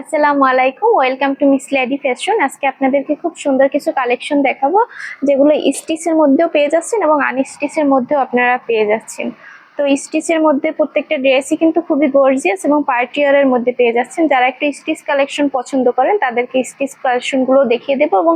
আসসালামু আলাইকুম, welcome to miss lady fashion. আজকে আপনাদেরকে খুব সুন্দর কিছু কালেকশন দেখাবো, যেগুলো স্টিচের মধ্যেও পেয়ে যাচ্ছেন এবং আনস্টিচের মধ্যেও আপনারা পেয়ে যাচ্ছেন। তো স্টিচের মধ্যে প্রত্যেকটা ড্রেসই কিন্তু খুবই গর্জিয়াস এবং পার্টিয়ারের মধ্যে পেয়ে যাচ্ছেন। যারা একটু স্টিচ কালেকশন পছন্দ করেন, তাদেরকে স্টিচ কালেকশনগুলো দেখিয়ে দেবো এবং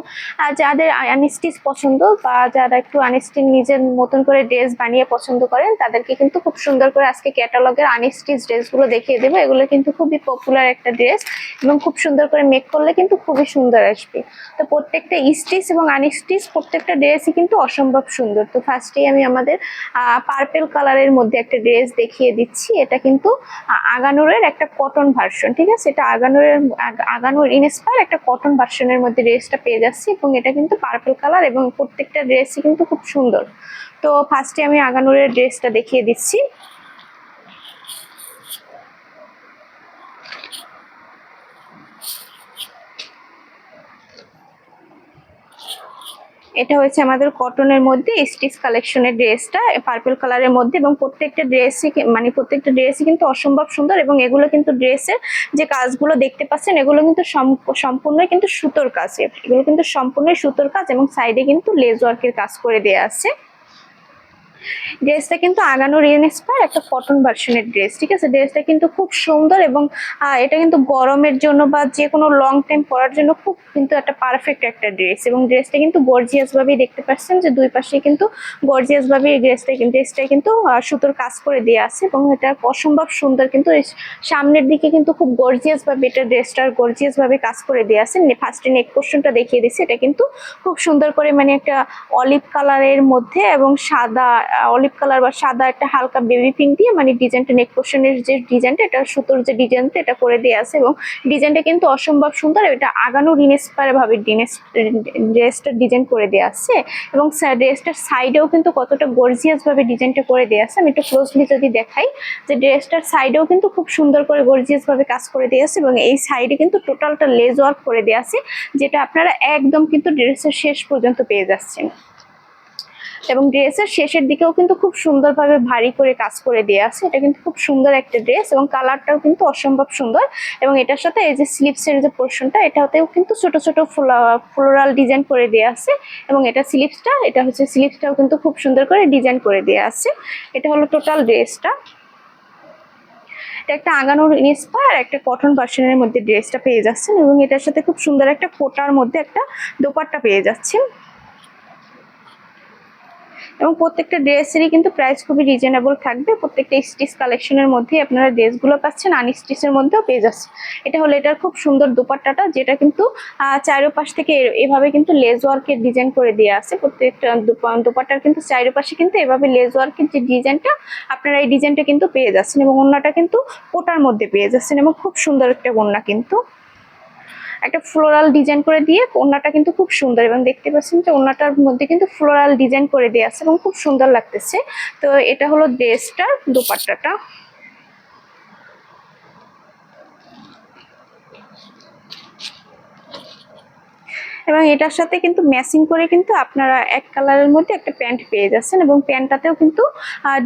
যাদের আনস্টিচ পছন্দ বা যারা একটু আনস্টিচ নিজের মতন করে ড্রেস বানিয়ে পছন্দ করেন, তাদেরকে কিন্তু খুব সুন্দর করে আজকে ক্যাটালগের আনস্টিচ ড্রেসগুলো দেখিয়ে দেবো। এগুলো কিন্তু খুবই পপুলার একটা ড্রেস এবং খুব সুন্দর করে মেক করলে কিন্তু খুবই সুন্দর আসবে। তো প্রত্যেকটা স্টিচ এবং আনস্টিচ প্রত্যেকটা ড্রেসই কিন্তু অসম্ভব সুন্দর। তো ফার্স্টেই আমি আমাদের পার্পেল কালারের মধ্যে একটা ড্রেস দেখিয়ে দিচ্ছি। এটা কিন্তু আগানোরের একটা কটন ভার্সন ঠিক আছে? এটা আগানুরের আগ- আগানুর ইনস্পায়ার একটা কটন ভার্সনের মধ্যে ড্রেসটা পেয়ে যাচ্ছি এবং এটা কিন্তু পার্পল কালার এবং প্রত্যেকটা ড্রেসই কিন্তু খুব সুন্দর। তো ফার্স্টে আমি আগানুরের ড্রেসটা দেখিয়ে দিচ্ছি। এটা হচ্ছে আমাদের কটনের মধ্যে স্টিচ কালেকশনের ড্রেসটা পার্পল কালারের মধ্যে এবং প্রত্যেকটা ড্রেসই মানে প্রত্যেকটা ড্রেসই কিন্তু অসম্ভব সুন্দর এবং এগুলো কিন্তু ড্রেসের যে কাজগুলো দেখতে পাচ্ছেন, এগুলো কিন্তু সম্পূর্ণই সম্পূর্ণ কিন্তু সুতোর কাজ। এগুলো কিন্তু সম্পূর্ণই সুতোর কাজ এবং সাইডে কিন্তু লেজ ওয়ার্কের কাজ করে দেওয়া আছে। ড্রেসটা কিন্তু আগানোর ইনস্পায়ার একটা কটন ভার্সনের ড্রেস ঠিক আছে? ড্রেসটা কিন্তু খুব সুন্দর এবং এটা কিন্তু গরমের জন্য বা যে কোনো লং টাইম পরার জন্য খুব কিন্তু একটা পারফেক্ট একটা ড্রেস এবং ড্রেসটা কিন্তু গর্জিয়াস ভাবেই দেখতে পাচ্ছেন যে দুই পাশে কিন্তু গর্জিয়াস ভাবে এই ড্রেসটা ড্রেসটা কিন্তু সুতোর কাজ করে দেওয়া আছে এবং এটা অসম্ভব সুন্দর কিন্তু সামনের দিকে কিন্তু খুব গর্জিয়াস ভাবে এটা ড্রেসটার গর্জিয়াস ভাবে কাজ করে দেওয়া আছে। ফার্স্টে নেক পোর্শনটা দেখিয়ে দিচ্ছি। এটা কিন্তু খুব সুন্দর করে মানে একটা অলিভ কালারের মধ্যে এবং সাদা অলিভ কালার বা সাদা একটা হালকা বেবি পিঙ্ক দিয়ে মানে ডিজাইনটা নেক পোর্শনের যে ডিজাইনটা এটা সুতোর যে ডিজাইনটা এটা করে দেওয়া আছে এবং ডিজাইনটা কিন্তু অসম্ভব সুন্দর এটা আগানোর ইনস্পায়ার ভাবে ড্রেসটার ডিজাইন করে দেওয়া আছে এবং ড্রেসটার সাইডেও কিন্তু কতটা গর্জিয়াস ভাবে ডিজাইনটা করে দেওয়া আছে। আমি একটু ক্লোজলি যদি দেখাই যে ড্রেসটার সাইডেও কিন্তু খুব সুন্দর করে গর্জিয়াস ভাবে কাজ করে দেওয়া আছে এবং এই সাইডে কিন্তু টোটালটা লেজ ওয়ার্ক করে দেওয়া আছে, যেটা আপনারা একদম কিন্তু ড্রেসের শেষ পর্যন্ত পেয়ে যাচ্ছেন। এবং ড্রেসের শেষের দিকেও কিন্তু খুব সুন্দরভাবে ভারী করে কাজ করে দেওয়া আছে। এটা কিন্তু খুব সুন্দর একটা ড্রেস এবং কালারটাও কিন্তু অসম্ভব সুন্দর এবং এটার সাথে এই যে স্লিপসের যে পোর্শনটা এটাতেও কিন্তু ছোট ছোট ফ্লোরাল ডিজাইন করে দেওয়া আছে এবং এটা স্লিপসটা এটা হচ্ছে স্লিপসটাও কিন্তু খুব সুন্দর করে ডিজাইন করে দেওয়া আছে। এটা হলো টোটাল ড্রেসটা এটা একটা আগানোর ইনস্পায়ার একটা কটন ভার্সনের মধ্যে ড্রেসটা পেয়ে যাচ্ছেন এবং এটার সাথে খুব সুন্দর একটা কোটার মধ্যে একটা দোপাট্টা পেয়ে যাচ্ছেন। এবং প্রত্যেকটা ড্রেসেরই কিন্তু প্রাইস খুবই রিজনেবল থাকবে। প্রত্যেকটা স্টিচ কালেকশনের মধ্যেই আপনারা ড্রেসগুলো পাচ্ছেন। আনস্টিচের মধ্যেও পেয়ে যাচ্ছে এটা হলো এটার খুব সুন্দর দুপাট্টাটা, যেটা কিন্তু চারোপাশ থেকে এভাবে কিন্তু লেজ ওয়ার্কের ডিজাইন করে দেওয়া আছে। প্রত্যেকটা দোপা- দোপাট্টার কিন্তু চারোপাশে কিন্তু এভাবে লেজ ওয়ার্কের যে ডিজাইনটা আপনারা এই ডিজাইনটা কিন্তু পেয়ে যাচ্ছেন। এবং ওড়নাটা কিন্তু কোটার মধ্যে পেয়ে যাচ্ছেন। এবং খুব সুন্দর একটা ওড়না কিন্তু। একটা ফ্লোরাল ডিজাইন করে দিয়ে ওনাটা কিন্তু খুব সুন্দর এবং দেখতে পাচ্ছেন যে ওনাটার মধ্যে কিন্তু ফ্লোরাল ডিজাইন করে দেওয়া আছে এবং খুব সুন্দর লাগতেছে। তো এটা হলো ড্রেসটার দোপাট্টাটা। এবং এটার সাথে কিন্তু ম্যাচিং করে কিন্তু আপনারা এক কালারের মধ্যে একটা প্যান্ট পেয়ে যাচ্ছেন এবং প্যান্টটাতেও কিন্তু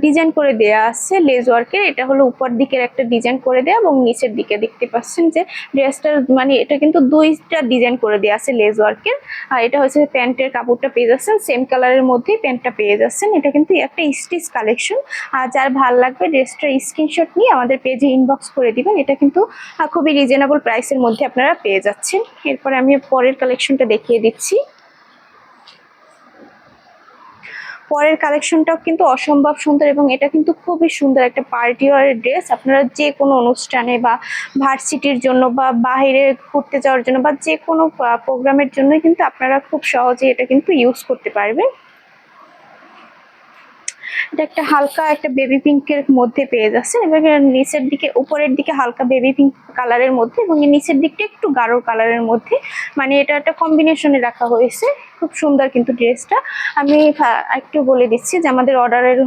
ডিজাইন করে দেয়া আছে লেজ ওয়ার্কের এটা হলো উপর দিকের একটা ডিজাইন করে দেয়া এবং নিচের দিকে দেখতে পাচ্ছেন যে ড্রেসটার মানে এটা কিন্তু দুইটা ডিজাইন করে দেওয়া আছে লেজ ওয়ার্কের আর এটা হচ্ছে প্যান্টের কাপড়টা পেয়ে যাচ্ছেন সেম কালারের মধ্যেই প্যান্টটা পেয়ে যাচ্ছেন। এটা কিন্তু একটা স্টিচ কালেকশন আর যার ভালো লাগবে ড্রেসটার স্ক্রিনশট নিয়ে আমাদের পেজে ইনবক্স করে দিবেন। এটা কিন্তু খুবই রিজনেবল প্রাইসের মধ্যে আপনারা পেয়ে যাচ্ছেন। এরপরে আমি পরের কালেকশনটা দেখিয়ে দিচ্ছি। পরের কালেকশনটাও কিন্তু অসম্ভব সুন্দর এবং এটা কিন্তু খুবই সুন্দর একটা পার্টি ওয়ারের ড্রেস আপনারা যে কোনো অনুষ্ঠানে বা ভার্সিটির জন্য বা বাইরে ঘুরতে যাওয়ার জন্য বা যে কোনো প্রোগ্রামের জন্যই কিন্তু আপনারা খুব সহজে এটা কিন্তু ইউজ করতে পারবেন। এটা একটা হালকা একটা বেবি পিঙ্কের মধ্যে পেয়ে যাচ্ছেন এবং নিচের দিকে, উপরের দিকে হালকা বেবি পিঙ্ক কালারের মধ্যে এবং নিচের দিকটা একটু গাঢ় কালারের মধ্যে। মানে এটা একটা কম্বিনেশনে রাখা হয়েছে। খুব সুন্দর কিন্তু ড্রেসটা। আমি একটু বলে দিচ্ছি যে আমাদের অর্ডারের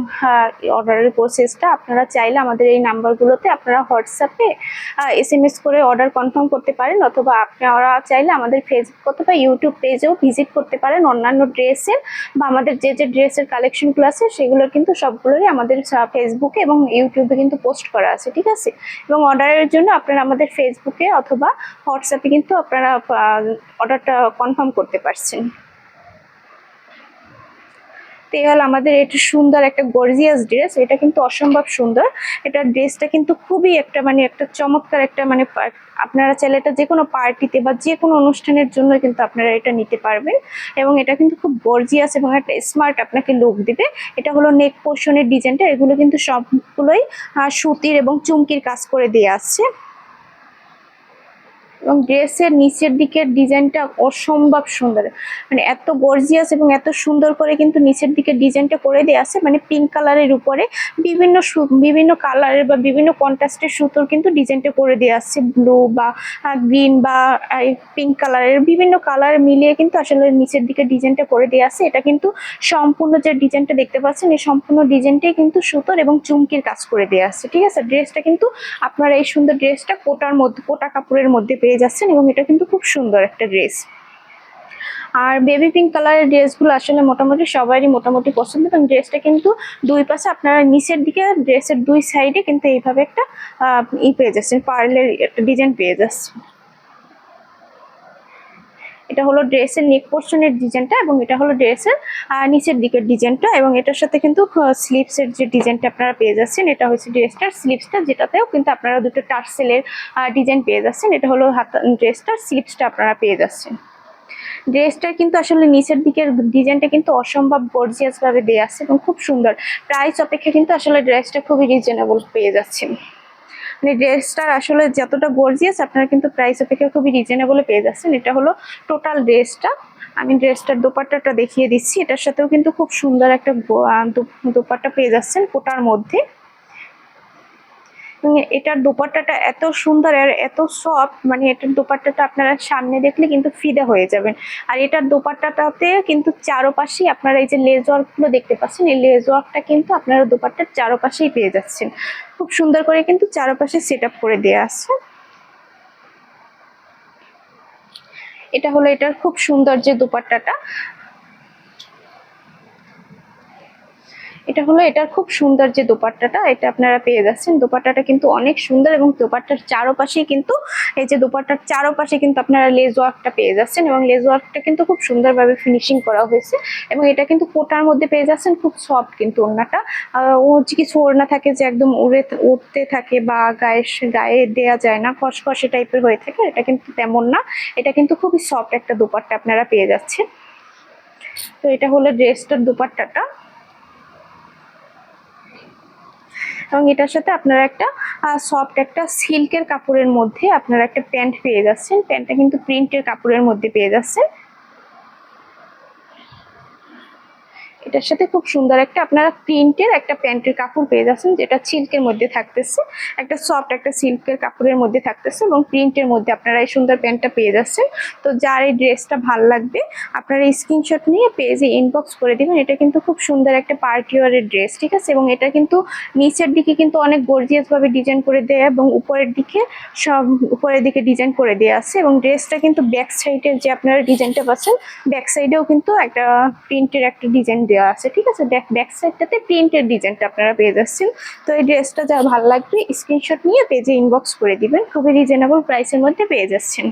অর্ডারের প্রসেসটা আপনারা চাইলে আমাদের এই নাম্বারগুলোতে আপনারা হোয়াটসঅ্যাপে এস এম এস করে অর্ডার কনফার্ম করতে পারেন অথবা আপনারা চাইলে আমাদের ফেসবুক অথবা ইউটিউব পেজেও ভিজিট করতে পারেন অন্যান্য ড্রেসের বা আমাদের যে যে ড্রেসের কালেকশনগুলো আছে সেগুলোর কিন্তু সবগুলোই আমাদের ফেসবুকে এবং ইউটিউবে কিন্তু পোস্ট করা আছে, ঠিক আছে? এবং অর্ডারের জন্য আপনারা আমাদের ফেসবুকে অথবা হোয়াটসঅ্যাপে কিন্তু আপনারা অর্ডারটা কনফার্ম করতে পারছেন। এই হলো আমাদের এটা সুন্দর একটা গর্জিয়াস ড্রেস এটা কিন্তু অসম্ভব সুন্দর। এটা ড্রেসটা কিন্তু খুবই একটা মানে একটা চমৎকার একটা মানে আপনারা চাইলে এটা যে কোনো পার্টিতে বা যে কোনো অনুষ্ঠানের জন্য কিন্তু আপনারা এটা নিতে পারবেন। এবং এটা কিন্তু খুব গর্জিয়াস এবং একটা স্মার্ট আপনাকে লুক দিবে। এটা হলো নেক পোর্শনের ডিজাইনটা এগুলো কিন্তু সবগুলোই সুতির এবং চুমকির কাজ করে দিয়ে আসছে এবং ড্রেসের নিচের দিকের ডিজাইনটা অসম্ভব সুন্দর। মানে এত গর্জিয়াস এবং এত সুন্দর করে কিন্তু নিচের দিকে ডিজাইনটা করে দেওয়া আছে। মানে পিঙ্ক কালারের উপরে বিভিন্ন বিভিন্ন কালারের বা বিভিন্ন কন্ট্রাস্টের সুতোর কিন্তু ডিজাইনটা করে দেওয়া আছে। ব্লু বা গ্রিন বা পিঙ্ক কালারের বিভিন্ন কালার মিলিয়ে কিন্তু আসলে নিচের দিকে ডিজাইনটা করে দেওয়া আছে। এটা কিন্তু সম্পূর্ণ যে ডিজাইনটা দেখতে পাচ্ছেন, এই সম্পূর্ণ ডিজাইনটাই কিন্তু সুতোর এবং চুমকির কাজ করে দেওয়া আছে। ঠিক আছে? ড্রেসটা কিন্তু আপনারা এই সুন্দর ড্রেসটা কোটার মধ্যে, কোটা কাপড়ের মধ্যে পেয়ে যাচ্ছেন এবং এটা কিন্তু খুব সুন্দর একটা ড্রেস। আর বেবি পিঙ্ক কালারের ড্রেসগুলো আসলে মোটামুটি সবারই মোটামুটি পছন্দ এবং ড্রেসটা কিন্তু দুই পাশে আপনারা নিচের দিকে ড্রেসের দুই সাইডে কিন্তু এইভাবে একটা ই পেয়ে যাচ্ছেন, পার্লের একটা ডিজাইন পেয়ে যাচ্ছেন। এটা হলো ড্রেসের নেক পোর্শনের ডিজাইনটা এবং এটা হলো ড্রেসের নিচের দিকের ডিজাইনটা এবং এটার সাথে কিন্তু স্লিপসের যে ডিজাইনটা আপনারা পেয়ে যাচ্ছেন, এটা হচ্ছে ড্রেসটার স্লিপসটা যেটাতেও কিন্তু আপনারা দুটো টার্সেলের ডিজাইন পেয়ে যাচ্ছেন। এটা হলো হাত, ড্রেসটার স্লিপসটা আপনারা পেয়ে যাচ্ছেন। ড্রেসটা কিন্তু আসলে নিচের দিকের ডিজাইনটা কিন্তু অসম্ভব গর্জিয়াসভাবে দেওয়া আছে এবং খুব সুন্দর। প্রাইস অপেক্ষা কিন্তু আসলে ড্রেসটা খুবই রিজনেবল পেয়ে যাচ্ছেন। মানে ড্রেসটার আসলে যতটা গর্জিয়াস আপনারা কিন্তু প্রাইস অপেক্ষা খুবই রিজনেবলে পেয়ে যাচ্ছেন। এটা হলো টোটাল ড্রেসটা। আমি ড্রেসটার দোপাট্টাটা দেখিয়ে দিচ্ছি। এটার সাথেও কিন্তু খুব সুন্দর একটা দোপাট্টা পেয়ে যাচ্ছেন কোটার মধ্যে। এটার দোপাট্টাটা এত সুন্দর আর এত সফট মানে এটার দোপাট্টাটা আপনারা সামনে দেখলে কিন্তু ফিদা হয়ে যাবেন। আর এটার দোপাট্টাটাতে কিন্তু চারোপাশেই আপনারা এই যে লেজ ওয়ার্কগুলো দেখতে পাচ্ছেন, এই লেজ ওয়ার্কটা কিন্তু আপনারা দোপাট্টার চারোপাশেই পেয়ে যাচ্ছেন। খুব সুন্দর করে কিন্তু চারোপাশে সেট করে দেওয়া আছে। এটা হলো এটার খুব সুন্দর যে দোপাট্টাটা। এটা হলো এটার খুব সুন্দর যে দোপাট্টাটা, এটা আপনারা পেয়ে যাচ্ছেন। দোপাট্টাটা কিন্তু অনেক সুন্দর এবং দোপাট্টার চারোপাশে কিন্তু এই যে দোপাট্টার চারোপাশে কিন্তু আপনারা লেজ ওয়ার্কটা পেয়ে যাচ্ছেন এবং লেজ ওয়ার্কটা কিন্তু খুব সুন্দরভাবে ফিনিশিং করা হয়েছে এবং এটা কিন্তু কোটার মধ্যে পেয়ে যাচ্ছেন, খুব সফট কিন্তু ওড়নাটা। ও কিছু ওড়না থাকে যে একদম উড়ে উঠতে থাকে বা গায়ে গায়ে দেয়া যায় না খসখসে টাইপের হয়ে থাকে, এটা কিন্তু তেমন না। এটা কিন্তু খুবই সফট একটা দোপাট্টা আপনারা পেয়ে যাচ্ছেন। তো এটা হলো ড্রেসটার দোপাট্টাটা। এবং এটার সাথে আপনারা একটা সফট একটা সিল্কের কাপড়ের মধ্যে আপনারা একটা প্যান্ট পেয়ে যাচ্ছেন। প্যান্টটা কিন্তু প্রিন্টের কাপড়ের মধ্যে পেয়ে যাচ্ছেন। এটার সাথে খুব সুন্দর একটা আপনারা প্রিন্টের একটা প্যান্টের কাপড় পেয়ে যাচ্ছেন, যেটা সিল্কের মধ্যে থাকতেছে। একটা সফট একটা সিল্কের কাপড়ের মধ্যে থাকতেছে এবং প্রিন্টের মধ্যে আপনারা এই সুন্দর প্যান্টটা পেয়ে যাচ্ছেন। তো যার এই ড্রেসটা ভালো লাগবে, আপনারা স্ক্রিনশট নিয়ে পেজে ইনবক্স করে দিবেন। এটা কিন্তু খুব সুন্দর একটা পার্টি ওয়ারের ড্রেস, ঠিক আছে? এবং এটা কিন্তু নিচের দিকে কিন্তু অনেক গর্জিয়াস ভাবে ডিজাইন করে দেয়া এবং উপরের দিকে সব, উপরের দিকে ডিজাইন করে দেওয়া আছে এবং ড্রেসটা কিন্তু ব্যাক সাইডের যে আপনারা ডিজাইনটা পাচ্ছেন ব্যাক সাইডেও কিন্তু একটা প্রিন্টের একটা ডিজাইন দেওয়া আছে, ঠিক আছে? ব্যাক ব্যাক সাইডটাতে প্রিন্টের ডিজাইনটা আপনারা পেয়ে যাচ্ছেন। তো এই ড্রেসটা যা ভালো লাগবে স্ক্রিনশট নিয়ে পেজে ইনবক্স করে দিবেন। খুবই রিজনেবল প্রাইসের মধ্যে পেয়ে যাচ্ছেন।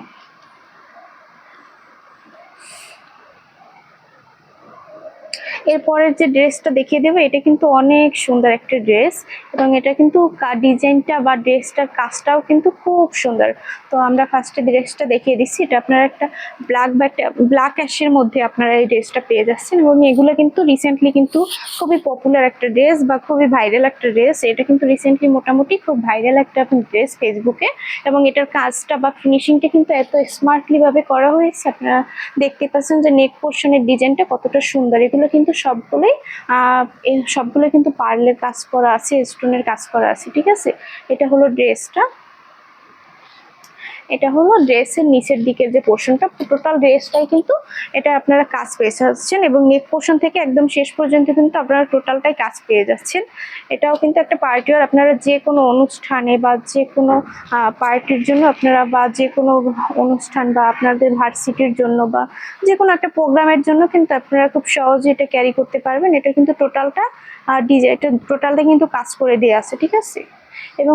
এরপরের যে ড্রেসটা দেখিয়ে দেবো, এটা কিন্তু অনেক সুন্দর একটা ড্রেস এবং এটা কিন্তু ডিজাইনটা বা ড্রেসটার কাজটাও কিন্তু খুব সুন্দর। তো আমরা ফার্স্টে ড্রেসটা দেখিয়ে দিচ্ছি। এটা আপনারা একটা ব্ল্যাক ব্যাট ব্ল্যাক অ্যাশের মধ্যে আপনারা এই ড্রেসটা পেয়ে যাচ্ছেন এবং এগুলো কিন্তু রিসেন্টলি কিন্তু খুবই পপুলার একটা ড্রেস বা খুবই ভাইরাল একটা ড্রেস। এটা কিন্তু রিসেন্টলি মোটামুটি খুব ভাইরাল একটা ড্রেস ফেসবুকে এবং এটার কাজটা বা ফিনিশিংটা কিন্তু এত স্মার্টলিভাবে করা হয়েছে। আপনারা দেখতে পাচ্ছেন যে নেক পোর্শনের ডিজাইনটা কতটা সুন্দর। এগুলো কিন্তু সবগুলোই আহ, এই সবগুলো কিন্তু পার্লের কাজ করা আছে স্টোনের কাজ করা আছে ঠিক আছে? এটা হলো ড্রেসটা। এটা হলো ড্রেসের নিচের দিকের যে পোর্শনটা টোটাল ড্রেসটাই কিন্তু এটা আপনারা কাজ পেয়ে যাচ্ছেন এবং নেক পোর্শন থেকে একদম শেষ পর্যন্ত কিন্তু আপনারা টোটালটাই কাজ পেয়ে যাচ্ছেন। এটাও কিন্তু একটা পার্টি আর আপনারা যে কোনো অনুষ্ঠানে বা যে কোনো পার্টির জন্য আপনারা বা যে কোনো অনুষ্ঠান বা আপনাদের ভার্সিটির জন্য বা যে কোনো একটা প্রোগ্রামের জন্য কিন্তু আপনারা খুব সহজে এটা ক্যারি করতে পারবেন। এটা কিন্তু টোটালটা ডিজাইন এটা টোটালটা কিন্তু কাজ করে দেওয়া আছে, ঠিক আছে? এবং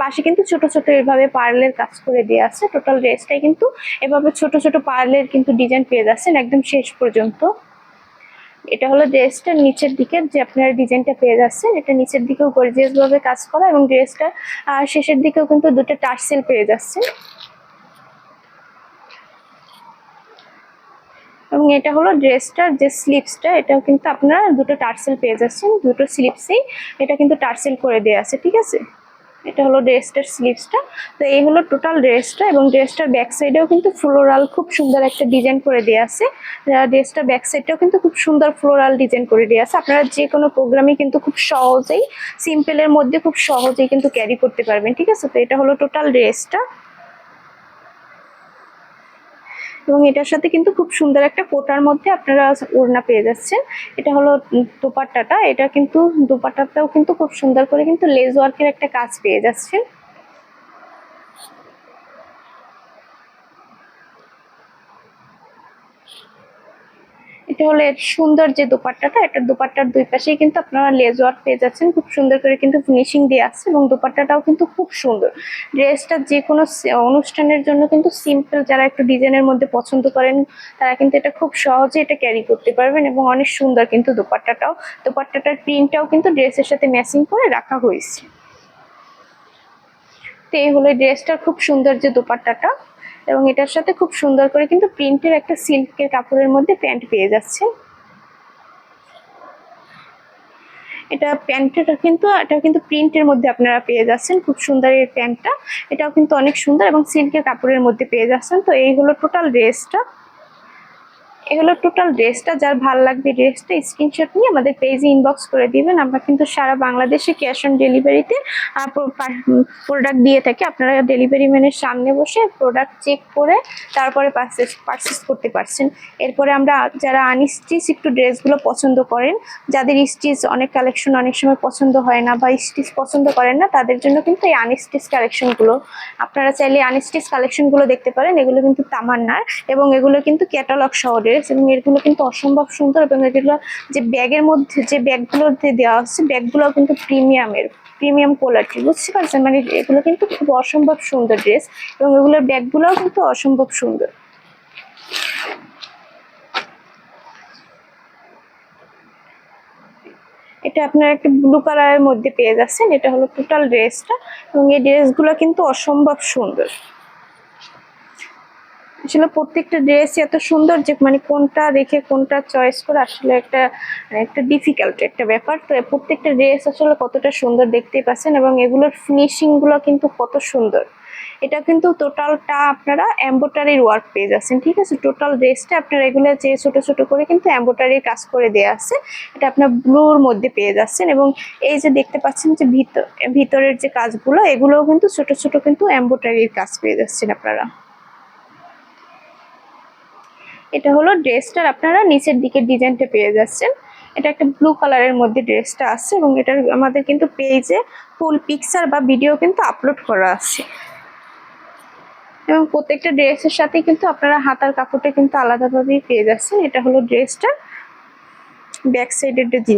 পাশে কিন্তু ছোট ছোট এভাবে পার্লের কাজ করে দিয়ে আছে। টোটাল ড্রেসটাই কিন্তু এভাবে ছোট ছোট পার্লের কিন্তু ডিজাইন পেয়ে যাচ্ছেন একদম শেষ পর্যন্ত। এটা হলো ড্রেসটার নিচের দিকে যে আপনারা ডিজাইনটা পেয়ে যাচ্ছেন। এটা নিচের দিকেও গর্জিয়াসভাবে কাজ করা এবং ড্রেসটা শেষের দিকেও কিন্তু দুটো টার্সেল পেয়ে যাচ্ছেন। এবং এটা হলো ড্রেসটার যে স্লিপসটা, এটাও কিন্তু আপনারা দুটো টার্সেল পেয়ে যাচ্ছেন। দুটো স্লিপসেই এটা কিন্তু টার্সেল করে দেওয়া আছে, ঠিক আছে? এটা হলো ড্রেসটার স্লিপসটা। তো এই হলো টোটাল ড্রেসটা এবং ড্রেসটার ব্যাক সাইডেও কিন্তু ফ্লোরাল খুব সুন্দর একটা ডিজাইন করে দেওয়া আছে। ড্রেসটার ব্যাক সাইডটাও কিন্তু খুব সুন্দর ফ্লোরাল ডিজাইন করে দেওয়া আছে। আপনারা যে কোনো প্রোগ্রামে কিন্তু খুব সহজেই, সিম্পলের মধ্যে খুব সহজেই কিন্তু ক্যারি করতে পারবেন, ঠিক আছে? তো এটা হলো টোটাল ড্রেসটা। এবং এটার সাথে কিন্তু খুব সুন্দর একটা কোটার মধ্যে আপনারা ওড়না পেয়ে যাচ্ছেন। এটা হলো দুপাট্টাটা। এটা কিন্তু দোপাট্টাটাও কিন্তু খুব সুন্দর করে কিন্তু লেজ ওয়ার্কের একটা কাজ পেয়ে যাচ্ছেন। এটা হলো সুন্দর যে দোপাট্টাটা এটা দোপাট্টার দুই পাশেই কিন্তু আপনারা লেজ ওয়ার্ক পেয়ে যাচ্ছেন। খুব সুন্দর করে কিন্তু ফিনিশিং দিয়ে আসছে এবং দোপাট্টাটাও কিন্তু খুব সুন্দর। ড্রেসটা যে কোনো অনুষ্ঠানের জন্য কিন্তু সিম্পল যারা একটু ডিজাইনের মধ্যে পছন্দ করেন, তারা কিন্তু এটা খুব সহজে এটা ক্যারি করতে পারবেন এবং অনেক সুন্দর কিন্তু দোপাট্টাটাও। দোপাট্টাটার প্রিন্টটাও কিন্তু ড্রেসের সাথে ম্যাচিং করে রাখা হয়েছে। তো এই হলো ড্রেসটার খুব সুন্দর যে দোপাট্টাটা। এবং এটার সাথে খুব সুন্দর করে কিন্তু প্রিন্টের একটা সিল্কের কাপড়ের মধ্যে প্যান্ট পেয়ে যাচ্ছে। এটা প্যান্টটা কিন্তু, এটা কিন্তু প্রিন্টের মধ্যে আপনারা পেয়ে যাচ্ছেন, খুব সুন্দর এই প্যান্টটা। এটাও কিন্তু অনেক সুন্দর এবং সিল্কের কাপড়ের মধ্যে পেয়ে যাচ্ছেন। তো এই হলো টোটাল ড্রেসটা এগুলো টোটাল ড্রেসটা যার ভালো লাগবে ড্রেসটা স্ক্রিনশট নিয়ে আমাদের পেজে ইনবক্স করে দিবেন। আমরা কিন্তু সারা বাংলাদেশে ক্যাশ অন ডেলিভারিতে প্রোডাক্ট দিয়ে থাকি। আপনারা ডেলিভারি ম্যানের সামনে বসে প্রোডাক্ট চেক করে তারপরে পারচেস পারচেস করতে পারছেন। এরপরে আমরা যারা আনস্টিচ একটু ড্রেসগুলো পছন্দ করেন, যাদের স্টিচ অনেক কালেকশন অনেক সময় পছন্দ হয় না বা স্টিচ পছন্দ করেন না, তাদের জন্য কিন্তু এই আনস্টিচ কালেকশনগুলো আপনারা চাইলে আনস্টিচ কালেকশনগুলো দেখতে পারেন। এগুলো কিন্তু তামান্নার এবং এগুলো কিন্তু ক্যাটালগ সহ ড্রেস এবং এগুলো কিন্তু অসম্ভব সুন্দর এবং এগুলো যে ব্যাগের মধ্যে, যে ব্যাগগুলোতে দেওয়া হচ্ছে ব্যাগগুলো কিন্তু প্রিমিয়ামের, প্রিমিয়াম কোয়ালিটি, বুঝতে পারছেন? মানে এগুলো কিন্তু খুব অসম্ভব সুন্দর ড্রেস এবং এগুলোর ব্যাগগুলোও কিন্তু অসম্ভব সুন্দর। এটা আপনার একটা ব্লু কালারের মধ্যে পেয়ে যাচ্ছেন। এটা হলো টোটাল ড্রেসটা এবং এই ড্রেসগুলো কিন্তু অসম্ভব সুন্দর। আসলে প্রত্যেকটা ড্রেস এত সুন্দর যে মানে কোনটা রেখে কোনটা চয়েস করে আসলে একটা একটা ডিফিকাল্ট একটা ব্যাপার। তো প্রত্যেকটা ড্রেস আসলে কতটা সুন্দর দেখতেই পাচ্ছেন এবং এগুলোর ফিনিশিংগুলো কিন্তু কত সুন্দর। এটা কিন্তু টোটালটা আপনারা এম্বোটারির ওয়ার্ক পেয়ে যাচ্ছেন, ঠিক আছে? টোটাল ড্রেসটা আপনারা এগুলো যে ছোট ছোট করে কিন্তু এম্বোটারির কাজ করে দেওয়া আছে, এটা আপনার ব্লুর মধ্যে পেয়ে যাচ্ছেন এবং এই যে দেখতে পাচ্ছেন যে ভিতর ভিতরের যে কাজগুলো, এগুলোও কিন্তু ছোট ছোট কিন্তু এম্বোটারির কাজ পেয়ে যাচ্ছেন আপনারা। এটা হলো ড্রেসটার আপনারা নিচের দিকে ডিজাইনটা পেয়ে যাচ্ছেন। এটা একটা ব্লু কালারের মধ্যে ড্রেসটা আছে এবং এটার আমাদের কিন্তু পেজে ফুল পিকচার বা ভিডিও কিন্তু আপলোড করা আছে। এবং প্রত্যেকটা ড্রেসের সাথে কিন্তু আপনারা হাতার কাপড়টা কিন্তু আলাদাভাবেই পেয়ে যাচ্ছেন। এটা হলো ড্রেসটা ব্যাক সাইডের যে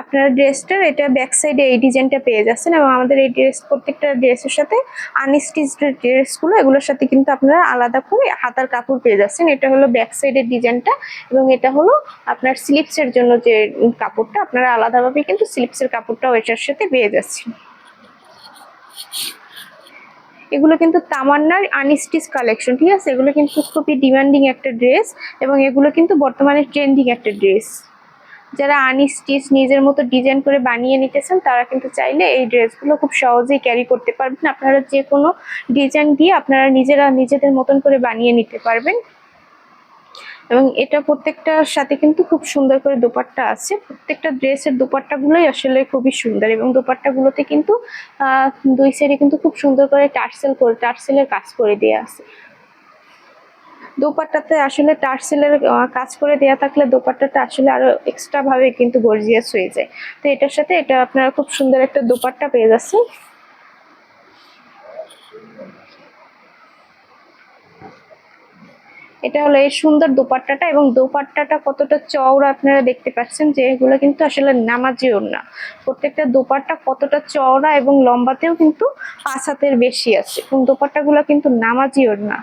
আপনারা ড্রেসটার এটা ব্যাক সাইডে এই ডিজাইনটা পেয়ে যাচ্ছেন এবং আমাদের এই ড্রেস প্রত্যেকটা ড্রেসের সাথে আনস্টিচ ড্রেসগুলো এগুলোর সাথে কিন্তু আপনারা আলাদা করে হাতার কাপড় পেয়ে যাচ্ছেন। এটা হলো ব্যাক সাইডের ডিজাইনটা এবং এটা হলো আপনার স্লিপসের জন্য যে কাপড়টা, আপনারা আলাদাভাবে কিন্তু স্লিপসের কাপড়টাও এটার সাথে পেয়ে যাচ্ছেন। এগুলো কিন্তু তামান্নার আনস্টিচ কালেকশন ঠিক আছে? এগুলো কিন্তু খুবই ডিমান্ডিং একটা ড্রেস এবং এগুলো কিন্তু বর্তমানে ট্রেন্ডিং একটা ড্রেস যারা আনি স্টিচ নিজের মতো ডিজাইন করে বানিয়ে নিতেছেন তারা কিন্তু চাইলে এই ড্রেসগুলো খুব সহজেই ক্যারি করতে পারবেন। আপনারা যে কোনো ডিজাইন দিয়ে আপনারা নিজেরা নিজেদের মতন করে বানিয়ে নিতে পারবেন। এবং এটা প্রত্যেকটার সাথে কিন্তু খুব সুন্দর করে দোপাট্টা আছে। প্রত্যেকটা ড্রেসের দোপাট্টাগুলোই আসলে খুবই সুন্দর এবং দোপাট্টাগুলোতে কিন্তু দুই সাইডে কিন্তু খুব সুন্দর করে টার্সেল করে, টার্সেলের কাজ করে দেওয়া আছে। দোপাট্টাতে আসলে টার্সেলের কাজ করে দেওয়া থাকলে দোপাট্টাটা আসলে আরও এক্সট্রাভাবে কিন্তু গর্জিয়াস হয়ে যায়। তো এটার সাথে এটা আপনারা খুব সুন্দর একটা দোপাট্টা পেয়ে যাচ্ছেন। এটা হলো এই সুন্দর দোপাট্টাটা এবং দোপাট্টাটা কতটা চওড়া আপনারা দেখতে পাচ্ছেন যে এগুলো কিন্তু আসলে নামাজি ওড়না প্রত্যেকটা দোপাট্টা কতটা চওড়া এবং লম্বাতেও কিন্তু পাঁচ হাতের বেশি আছে। এবং দোপাট্টাগুলো কিন্তু নামাজি ওড়না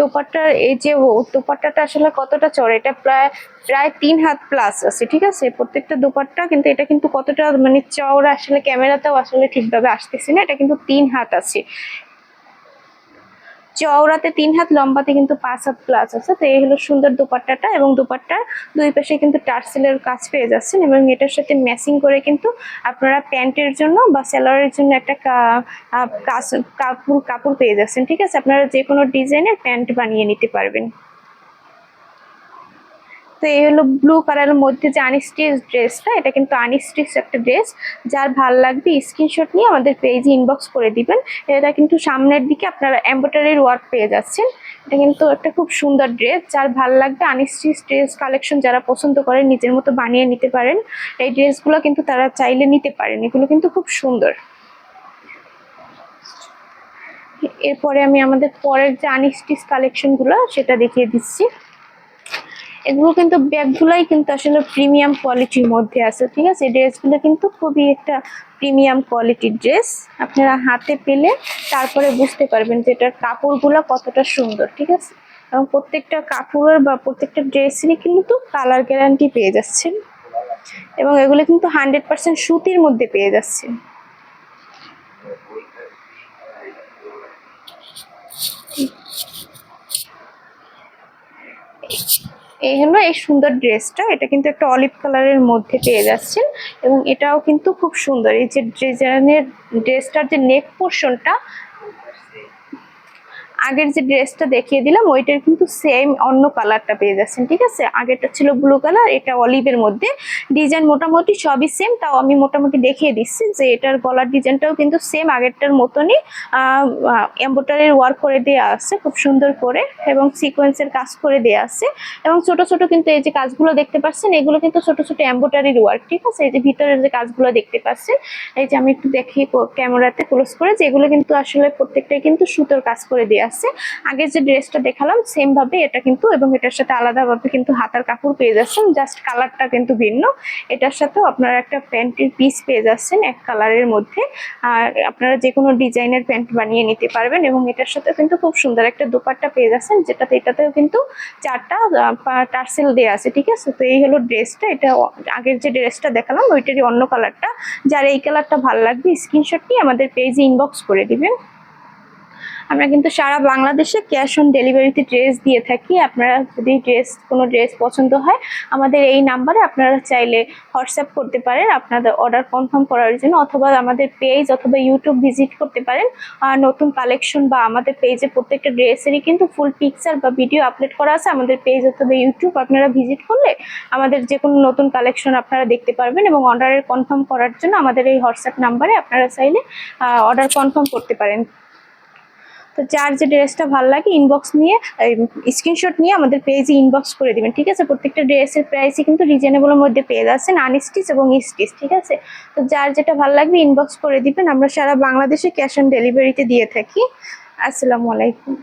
দোপাট্টার, এই যে দোপাট্টাটা আসলে কতটা চড়ে, এটা প্রায় প্রায় তিন হাত প্লাস আছে, ঠিক আছে? প্রত্যেকটা দোপাট্টা কিন্তু এটা কিন্তু কতটা মানে চওড়া আসলে ক্যামেরাতেও আসলে ঠিকভাবে আসতেছে না, এটা কিন্তু তিন হাত আছে। চওড়াতে তিন হাত, লম্বাতে কিন্তু পাঁচ হাত প্লাস আছে। তো এই হলো সুন্দর দোপাট্টাটা এবং দোপাট্টার দুই পাশে কিন্তু টার্সেলের কাজ পেয়ে যাচ্ছেন এবং এটার সাথে ম্যাচিং করে কিন্তু আপনারা প্যান্টের জন্য বা সেলারের জন্য একটা কাপড় কাপড় পেয়ে যাচ্ছেন, ঠিক আছে? আপনারা যে কোনো ডিজাইনের প্যান্ট বানিয়ে নিতে পারবেন। তো এই হলো ব্লু কালারের মধ্যে যে আনস্টিচ ড্রেসটা এটা কিন্তু আনস্টিচ একটা ড্রেস যার ভালো লাগবে স্ক্রিনশট নিয়ে আমাদের পেজে ইনবক্স করে দিবেন। এটা কিন্তু সামনের দিকে আপনারা এম্ব্রয়ডারির ওয়ার্ক পেয়ে যাচ্ছেন। এটা কিন্তু একটা খুব সুন্দর ড্রেস যার ভালো লাগবে আনস্টিচ ড্রেস কালেকশন যারা পছন্দ করেন, নিজের মতো বানিয়ে নিতে পারেন। এই ড্রেসগুলো কিন্তু তারা চাইলে নিতে পারেন। এগুলো কিন্তু খুব সুন্দর। এরপরে আমি আমাদের পরের যে আনস্টিচ কালেকশনগুলো সেটা দেখিয়ে দিচ্ছি। এগুলো কিন্তু ব্যাগগুলাই কিন্তু আসলে প্রিমিয়াম কোয়ালিটির মধ্যে আছে, ঠিক আছে? ড্রেসগুলো কিন্তু খুবই একটা প্রিমিয়াম কোয়ালিটির ড্রেস। আপনারা হাতে পেলে তারপরে বুঝতে পারবেন যে এটার কাপড়গুলো কতটা সুন্দর, ঠিক আছে? এবং প্রত্যেকটা কাপড়ের বা প্রত্যেকটা ড্রেসেরই কিন্তু কালার গ্যারান্টি পেয়ে যাচ্ছেন। এবং এগুলো কিন্তু হান্ড্রেড পার্সেন্ট সুতির মধ্যে পেয়ে যাচ্ছেন। এই হলো এই সুন্দর ড্রেসটা। এটা কিন্তু একটা অলিভ কালারের মধ্যে পেয়ে যাচ্ছেন এবং এটাও কিন্তু খুব সুন্দর। এই যে ডিজাইনের ড্রেসটার যে নেক পোর্শনটা আগের যে ড্রেসটা দেখিয়ে দিলাম, ওইটার কিন্তু সেম অন্য কালারটা পেয়ে যাচ্ছেন, ঠিক আছে? আগেরটা ছিল ব্লু কালার এটা অলিভের মধ্যে। ডিজাইন মোটামুটি সবই সেম তাও আমি মোটামুটি দেখিয়ে দিচ্ছি যে এটার গলার ডিজাইনটাও কিন্তু সেম আগেরটার মতনই এম্বোটারির ওয়ার্ক করে দেওয়া আছে, খুব সুন্দর করে, এবং সিকোয়েন্সের কাজ করে দেওয়া আছে। এবং ছোট ছোট কিন্তু এই যে কাজগুলো দেখতে পাচ্ছেন, এগুলো কিন্তু ছোট ছোট এম্বোটারির ওয়ার্ক ঠিক আছে? এই যে ভিতরের যে কাজগুলো দেখতে পাচ্ছেন, এই যে আমি একটু দেখি ক্যামেরাতে ক্লোজ করে যে এগুলো কিন্তু আসলে প্রত্যেকটাই কিন্তু সুতোর কাজ করে দেওয়া আছে। আগে যে ড্রেসটা দেখালাম সেম ভাবে এটা কিন্তু এবং এটার সাথে আলাদাভাবে কিন্তু হাতার কাপড় পেয়ে যাচ্ছেন। জাস্ট কালারটা কিন্তু ভিন্ন। এটার সাথেও আপনারা একটা প্যান্টের পিস পেয়ে যাচ্ছেন এক কালারের মধ্যে। আর আপনারা যে কোনো ডিজাইনের প্যান্ট বানিয়ে নিতে পারবেন এবং এটার সাথে কিন্তু খুব সুন্দর একটা দোপাট্টা পেয়ে যাচ্ছেন, যেটাতে এটাতেও কিন্তু চারটা টার্সেল দেওয়া আছে, ঠিক আছে? তো এই হলো ড্রেসটা। এটা আগের যে ড্রেসটা দেখালাম, ওইটারই অন্য কালারটা যার এই কালারটা ভালো লাগবে স্ক্রিনশট নিয়ে আমাদের পেজে ইনবক্স করে দিবেন। আমরা কিন্তু সারা বাংলাদেশে ক্যাশ অন ডেলিভারিতে ড্রেস দিয়ে থাকি। আপনারা যদি ড্রেস কোনো ড্রেস পছন্দ হয়, আমাদের এই নাম্বারে আপনারা চাইলে হোয়াটসঅ্যাপ করতে পারেন, আপনাদের অর্ডার কনফার্ম করার জন্য, অথবা আমাদের পেজ অথবা ইউটিউব ভিজিট করতে পারেন। আর নতুন কালেকশন বা আমাদের পেজে প্রত্যেকটা ড্রেসেরই কিন্তু ফুল পিকচার বা ভিডিও আপলোড করা আছে। আমাদের পেজ অথবা ইউটিউব আপনারা ভিজিট করলে আমাদের যে কোনো নতুন কালেকশন আপনারা দেখতে পারবেন এবং অর্ডারের কনফার্ম করার জন্য আমাদের এই হোয়াটসঅ্যাপ নাম্বারে আপনারা চাইলে অর্ডার কনফার্ম করতে পারেন। তো যার যে ড্রেসটা ভালো লাগে ইনবক্স নিয়ে স্ক্রিনশট নিয়ে আমাদের পেজে ইনবক্স করে দিবেন, ঠিক আছে? প্রত্যেকটা ড্রেসের প্রাইসই কিন্তু রিজনেবলের মধ্যে পেয়ে যাচ্ছেন আনস্টিচ এবং স্টিচ ঠিক আছে? তো যার যেটা ভালো লাগবে ইনবক্স করে দিবেন, আমরা সারা বাংলাদেশে ক্যাশ অন ডেলিভারিতে দিয়ে থাকি। আসসালামু আলাইকুম।